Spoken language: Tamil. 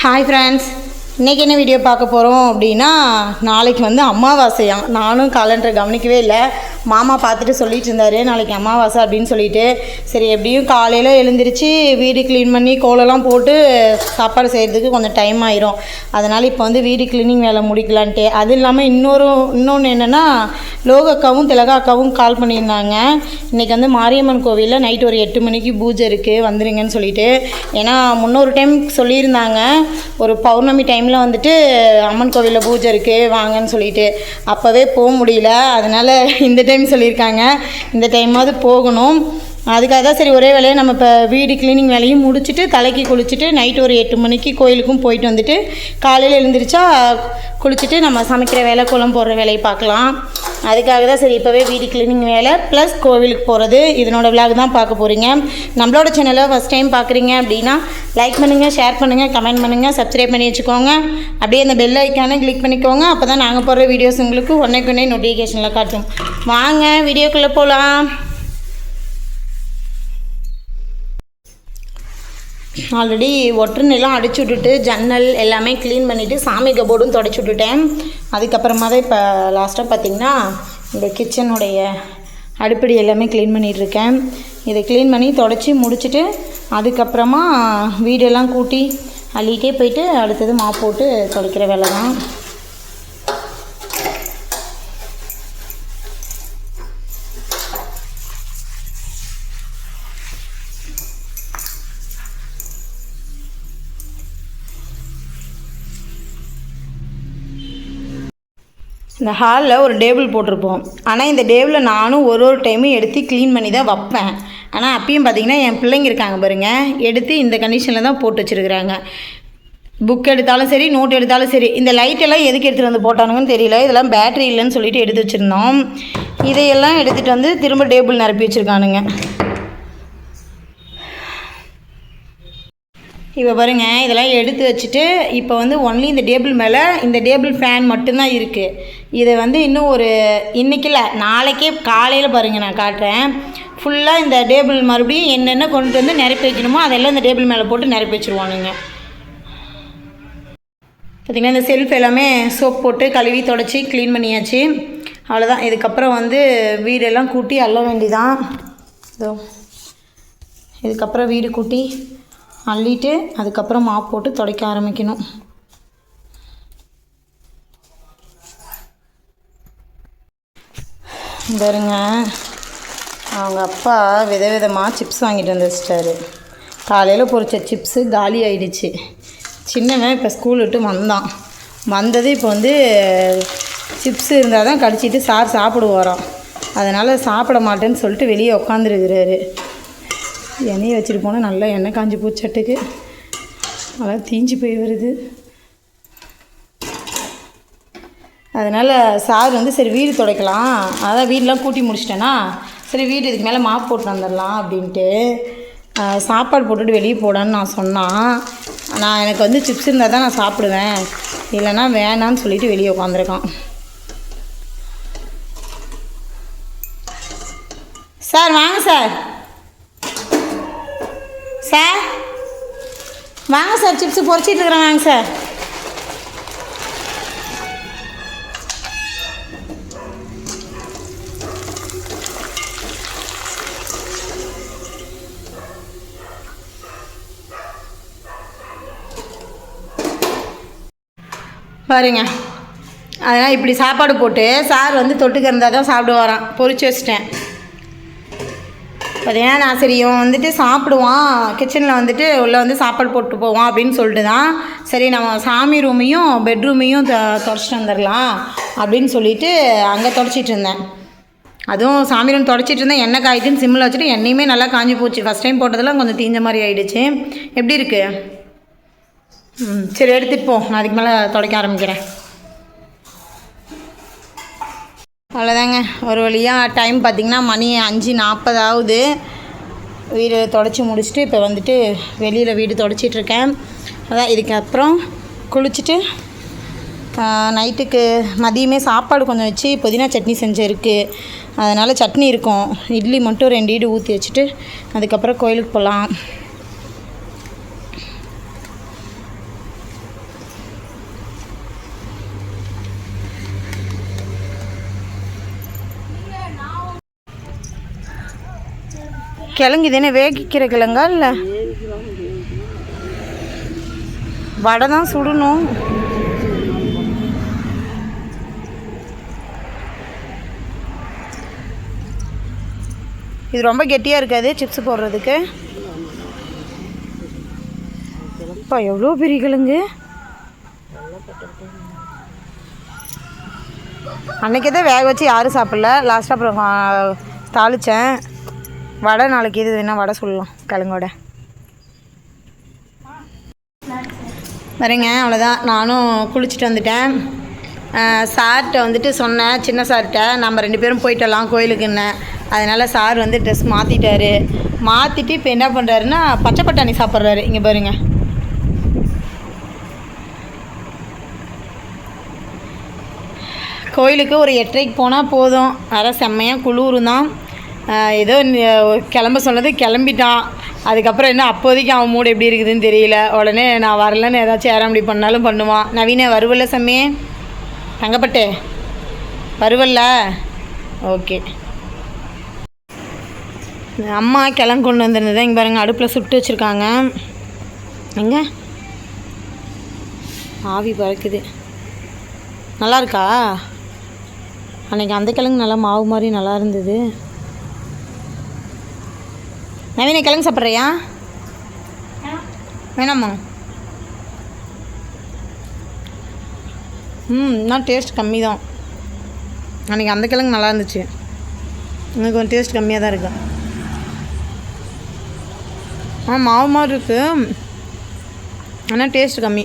ஹாய் ஃப்ரெண்ட்ஸ் இன்றைக்கி என்ன வீடியோ பார்க்க போகிறோம் அப்படின்னா நாளைக்கு வந்து அமாவாசையாம் நானும் காலண்டர் கவனிக்கவே இல்லை. மாமா பார்த்துட்டு சொல்லிட்டு இருந்தாரு. நாளைக்கு அமாவாசை அப்படின்னு சொல்லிட்டு. சரி எப்படியும் காலையில் எழுந்திரிச்சு வீடு க்ளீன் பண்ணி கோலம்லாம் போட்டு சாப்பாடு செய்கிறதுக்கு கொஞ்சம் டைம் ஆயிரும். அதனால் இப்போ வந்து வீடு க்ளீனிங் வேலை முடிக்கலான்ட்டு. அது இல்லாமல் இன்னொரு இன்னொன்று என்னென்னா லோகக்காவும் திலகாக்காவும் கால் பண்ணியிருந்தாங்க. இன்றைக்கி வந்து மாரியம்மன் கோவிலில் நைட் ஒரு எட்டு மணிக்கு பூஜை இருக்குது வந்துடுங்கன்னு சொல்லிட்டு. ஏன்னா முன்னொரு டைம் சொல்லியிருந்தாங்க. ஒரு பௌர்ணமி டைமில் வந்துட்டு அம்மன் கோவிலில் பூஜை இருக்குது வாங்கன்னு சொல்லிட்டு. அப்போவே போக முடியல. அதனால் இந்த டைம் சொல்லியிருக்காங்க. இந்த டைமாவது போகணும். அதுக்காக தான் சரி ஒரே வேலையை நம்ம இப்போ வீடு க்ளீனிங் வேலையும் முடிச்சுட்டு தலைக்கு குளிச்சுட்டு நைட் ஒரு எட்டு மணிக்கு கோயிலுக்கும் போயிட்டு வந்துட்டு காலையில் எழுந்திரிச்சா குளிச்சுட்டு நம்ம சமைக்கிற வேலை குளம் போடுற வேலையை பார்க்கலாம். அதுக்காக தான் சரி இப்போவே வீடு க்ளீனிங் வேலை ப்ளஸ் கோவிலுக்கு போகிறது இதனோட விலாக் தான் பார்க்க போகிறீங்க நம்மளோட சேனலை ஃபஸ்ட் டைம் பார்க்குறீங்க அப்படின்னா லைக் பண்ணுங்கள் ஷேர் பண்ணுங்கள் கமெண்ட் பண்ணுங்கள் சப்ஸ்கிரைப் பண்ணி வச்சுக்கோங்க. அப்படியே அந்த பெல் ஐக்கானை கிளிக் பண்ணிக்கோங்க. அப்போ தான் நாங்கள் போடுற வீடியோஸ் உங்களுக்கு ஒன்றைக்கு ஒன்றே நோட்டிஃபிகேஷனில் காட்டும். வாங்க வீடியோக்குள்ளே போகலாம் ஆல்ரெடி ஒட்டுனைலாம் அடிச்சு விட்டுட்டு ஜன்னல் எல்லாமே க்ளீன் பண்ணிவிட்டு சாமி கபோர்டும் தொடச்சி விட்டுட்டேன். அதுக்கப்புறமா தான் இப்போ லாஸ்ட்டாக பார்த்திங்கன்னா இந்த கிச்சனுடைய அடுப்படி எல்லாமே க்ளீன் பண்ணிகிட்ருக்கேன் இதை க்ளீன் பண்ணி தொடச்சி முடிச்சுட்டு அதுக்கப்புறமா வீடெல்லாம் கூட்டி அள்ளிகிட்டே போயிட்டு அடுத்தது மாப் போட்டு துடைக்கிற வேலை தான் இந்த ஹாலில் ஒரு டேபிள் போட்டிருப்போம். ஆனால் இந்த டேபிளில் நானும் ஒரு ஒரு டைமும் எடுத்து க்ளீன் பண்ணி தான் வைப்பேன். ஆனால் அப்பயும் பார்த்தீங்கன்னா என் பிள்ளைங்க இருக்காங்க பாருங்கள் எடுத்து இந்த கண்டிஷனில் தான் போட்டு வச்சுருக்குறாங்க. புக் எடுத்தாலும் சரி நோட் எடுத்தாலும் சரி இந்த லைட்டெல்லாம் எதுக்கு எடுத்துகிட்டு வந்து போட்டானுங்கன்னு தெரியல. இதெல்லாம் பேட்டரி இல்லைன்னு சொல்லிட்டு எடுத்து வச்சுருந்தோம். இதையெல்லாம் எடுத்துகிட்டு வந்து திரும்ப டேபிள் நிரப்பி வச்சுருக்கானுங்க. இப்போ பாருங்க இதெல்லாம் எடுத்து வச்சுட்டு இப்போ வந்து ஒன்லி இந்த டேபிள் மேலே இந்த டேபிள் ஃபேன் மட்டும்தான் இருக்குது இதை வந்து இன்னும் ஒரு இன்றைக்கி இல்லை நாளைக்கே காலையில் பாருங்கள் நான் காட்டுறேன். ஃபுல்லாக இந்த டேபிள் மறுபடியும் என்னென்ன கொண்டு வந்து நிரப்பி வைக்கணுமோ அதெல்லாம் இந்த டேபிள் மேலே போட்டு நிரப்பி வச்சுருவானுங்க. பார்த்திங்கன்னா இந்த செல்ஃப் எல்லாமே சோப் போட்டு கழுவி தொடச்சி க்ளீன் பண்ணியாச்சு. அவ்வளோதான் இதுக்கப்புறம் வந்து வீடெல்லாம் கூட்டி அள்ள வேண்டிதான். இதோ இதுக்கப்புறம் வீடு கூட்டி அள்ளிட்டு அதுக்கப்புறம் மாப் போட்டு துடைக்க ஆரம்பிக்கணும். பாருங்க அவங்க அப்பா விதவிதமாக சிப்ஸ் வாங்கிட்டு வந்து வச்சிட்டாரு. காலையில் பொறிச்ச சிப்ஸு காலி ஆயிடுச்சு. சின்னவன் இப்போ ஸ்கூல் விட்டு வந்தான். வந்தது இப்போ வந்து சிப்ஸ் இருந்தால் தான் கடிச்சிட்டு சார் சாப்பிடுவாராம். அதனால் சாப்பிட மாட்டேன்னு சொல்லிட்டு வெளியே உட்காந்துருக்கிறாரு எண்ணெயை வச்சுட்டு போனால் நல்லா எண்ணெய் காஞ்சி பூச்சட்டுக்கு நல்லா தீஞ்சு போய் வருது. அதனால் சார் வந்து சரி வீடு துடைக்கலாம். அதான் வீடெலாம் கூட்டி முடிச்சிட்டேன்னா சரி வீடு இதுக்கு மேலே மாப் போட்டு வந்துடலாம் அப்படின்ட்டு சாப்பாடு போட்டுட்டு வெளியே போடான்னு நான் சொன்னான். நான் எனக்கு வந்து சிப்ஸ் இருந்தால் தான் நான் சாப்பிடுவேன். இல்லைன்னா வேணான்னு சொல்லிட்டு வெளியே உட்காந்துருக்கான். சார் வாங்க சார். சார். வாங்க சார் சிப்ஸு பொரிச்சிட்டு இருக்கிறேன் வாங்க சார். பாருங்க. அதனால் இப்படி சாப்பாடு போட்டு சார் வந்து தொட்டுக்க இருந்தால் தான் சாப்பிடுவாராம் பொறிச்சு வச்சிட்டேன். பார்த்தீங்கன்னா நான் சரி இவன் வந்துட்டு சாப்பிடுவான். கிச்சனில் வந்துட்டு உள்ளே வந்து சாப்பாடு போட்டு போவான் அப்படின்னு சொல்லிட்டு தான் சரி நம்ம சாமி ரூமையும் பெட்ரூமையும் தொடச்சிட்டு வந்துடலாம் அப்படின்னு சொல்லிட்டு அங்கே தொடச்சிட்டு இருந்தேன். அதுவும் சாமி ரூம் தொடச்சிட்டு இருந்தேன். எண்ணெய் காய்ச்சின்னு சிம்மில் வச்சுட்டு எண்ணெயுமே நல்லா காஞ்சி போச்சு. ஃபஸ்ட் டைம் போட்டதெல்லாம் கொஞ்சம் தீஞ்ச மாதிரி ஆகிடுச்சு எப்படி இருக்குது ம் சரி எடுத்துகிட்டு போ. நான் அதுக்கு மேலே துடைக்க ஆரம்பிக்கிறேன். அவ்வளோதாங்க. ஒரு வழியாக டைம் பார்த்திங்கன்னா மணி அஞ்சு நாற்பது ஆகுது. வீடு தொடச்சி முடிச்சுட்டு இப்போ வந்துட்டு வெளியில் வீடு தொடச்சிட்ருக்கேன் அதான் இதுக்கப்புறம் குளிச்சுட்டு நைட்டுக்கு மதியமே சாப்பாடு கொஞ்சம் வச்சு புதினா சட்னி செஞ்சிருக்கு. அதனால் சட்னி இருக்கும். இட்லி மட்டும் ரெண்டு ஈடு ஊற்றி வச்சுட்டு அதுக்கப்புறம் கோயிலுக்கு போகலாம் கிழங்கு இது என்ன வேகிக்கிற கிழங்கா இல்லை வடை தான் சுடணும். இது ரொம்ப கெட்டியாக இருக்காது சிப்ஸ் போடுறதுக்கு. அப்பா எவ்வளோ பெரிய கிழங்கு? அன்றைக்கே தான் வேக வச்சு யாரும் சாப்பிடல. லாஸ்ட்டாக அப்புறம் தாளித்தேன் வடை நாளைக்கு இது வேணால் வடை சொல்லலாம் கிழங்கோட. வரேங்க அவ்வளோதான் நானும் குளிச்சுட்டு வந்துட்டேன். சார்கிட்ட வந்துட்டு சொன்னேன் சின்ன சார்கிட்ட நம்ம ரெண்டு பேரும் போயிட்டலாம் கோயிலுக்குன்னு. அதனால் சார் வந்து ட்ரெஸ் மாற்றிட்டாரு மாற்றிட்டு இப்போ என்ன பண்ணுறாருன்னா பச்சை பட்டாணி சாப்பிட்றாரு. இங்கே பாருங்க. கோயிலுக்கு ஒரு எட்டரைக்கு போனால் போதும். வர செம்மையாக குளிரும் தான் ஏதோ கிளம்ப சொன்னது கிளம்பிட்டான். அதுக்கப்புறம் என்ன அப்போதைக்கு அவன் மூடு எப்படி இருக்குதுன்னு தெரியல. உடனே நான் வரலன்னு ஏதாச்சும் ஏறாமடி பண்ணாலும் பண்ணுவான். நவீன வருவல்ல செம்மையே தங்கப்பட்டே வருவல்ல? ஓகே. அம்மா கிளம்பு கொண்டு வந்திருந்தது இங்கே பாருங்கள் அடுப்பில் சுட்டு வச்சுருக்காங்க. எங்கே? ஆவி பறக்குது. நல்லா இருக்கா? அன்றைக்கி அந்த கிழங்கு நல்லா மாவு மாதிரி நல்லா இருந்தது. நவீன கிழங்கு சாப்பிட்றியா? வேணாமா? ம் இன்னும் டேஸ்ட் கம்மி தான் அன்றைக்கி அந்த கிழங்கு நல்லா இருந்துச்சு. இன்னைக்கு கொஞ்சம் டேஸ்ட் கம்மியாக தான் இருக்கு. ஆ மாவு மாதிரி இருக்குது ஆனால் டேஸ்ட் கம்மி.